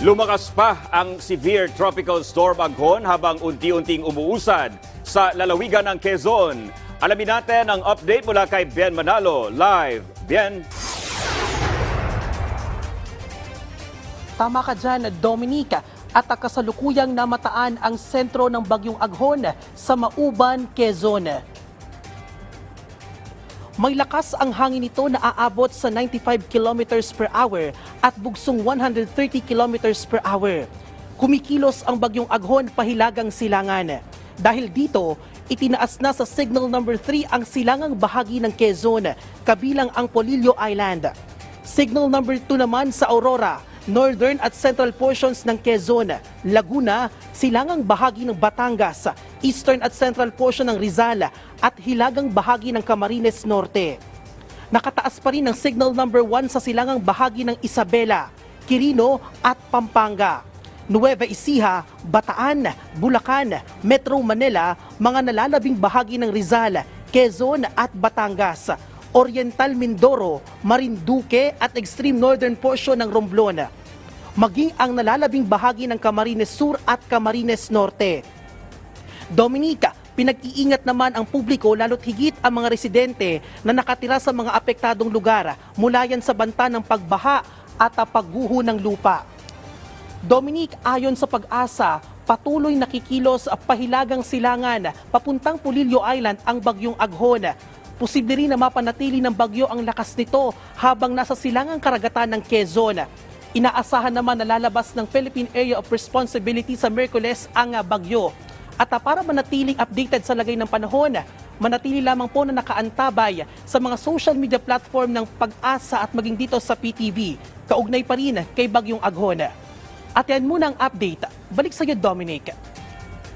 Lumakas pa ang severe tropical storm Aghon habang unti-unting umuusad sa lalawigan ng Quezon. Alamin natin ang update mula kay Ben Manalo. Live, Ben. Tama ka dyan, Dominica. At kasalukuyang namataan ang sentro ng Bagyong Aghon sa Mauban, Quezon. May lakas ang hangin nito na aabot sa 95 kilometers per hour at bugsong 130 kilometers per hour. Kumikilos ang Bagyong Aghon pahilagang silangan. Dahil dito, itinaas na sa signal number 3 ang silangang bahagi ng Quezon, kabilang ang Polillo Island. Signal number 2 naman sa Aurora, northern at central portions ng Quezon, Laguna, silangang bahagi ng Batangas, eastern at central portion ng Rizal at hilagang bahagi ng Camarines Norte. Nakataas pa rin ang signal number 1 sa silangang bahagi ng Isabela, Quirino at Pampanga. Nueva Ecija, Bataan, Bulacan, Metro Manila, mga nalalabing bahagi ng Rizal, Quezon at Batangas. Oriental Mindoro, Marinduque at extreme northern portion ng Romblon. Maging ang nalalabing bahagi ng Camarines Sur at Camarines Norte. Dominica, pinag-iingat naman ang publiko lalo't higit ang mga residente na nakatira sa mga apektadong lugar mula yan sa banta ng pagbaha at pagguho ng lupa. Dominic, ayon sa pag-asa, patuloy nakikilos ang pahilagang silangan papuntang Pulillo Island ang bagyong Aghon. Posible rin na mapanatili ng bagyo ang lakas nito habang nasa silangang karagatan ng Quezon. Inaasahan naman na lalabas ng Philippine Area of Responsibility sa Merkules ang ah, bagyo. At ah, para manatiling updated sa lagay ng panahon, manatili lamang po na nakaantabay sa mga social media platform ng pag-asa at maging dito sa PTV. Kaugnay pa rin kay Bagyong Aghon. At yan muna ang update. Balik sa iyo, Dominic.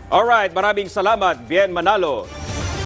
Alright, maraming salamat, Ben Manalo.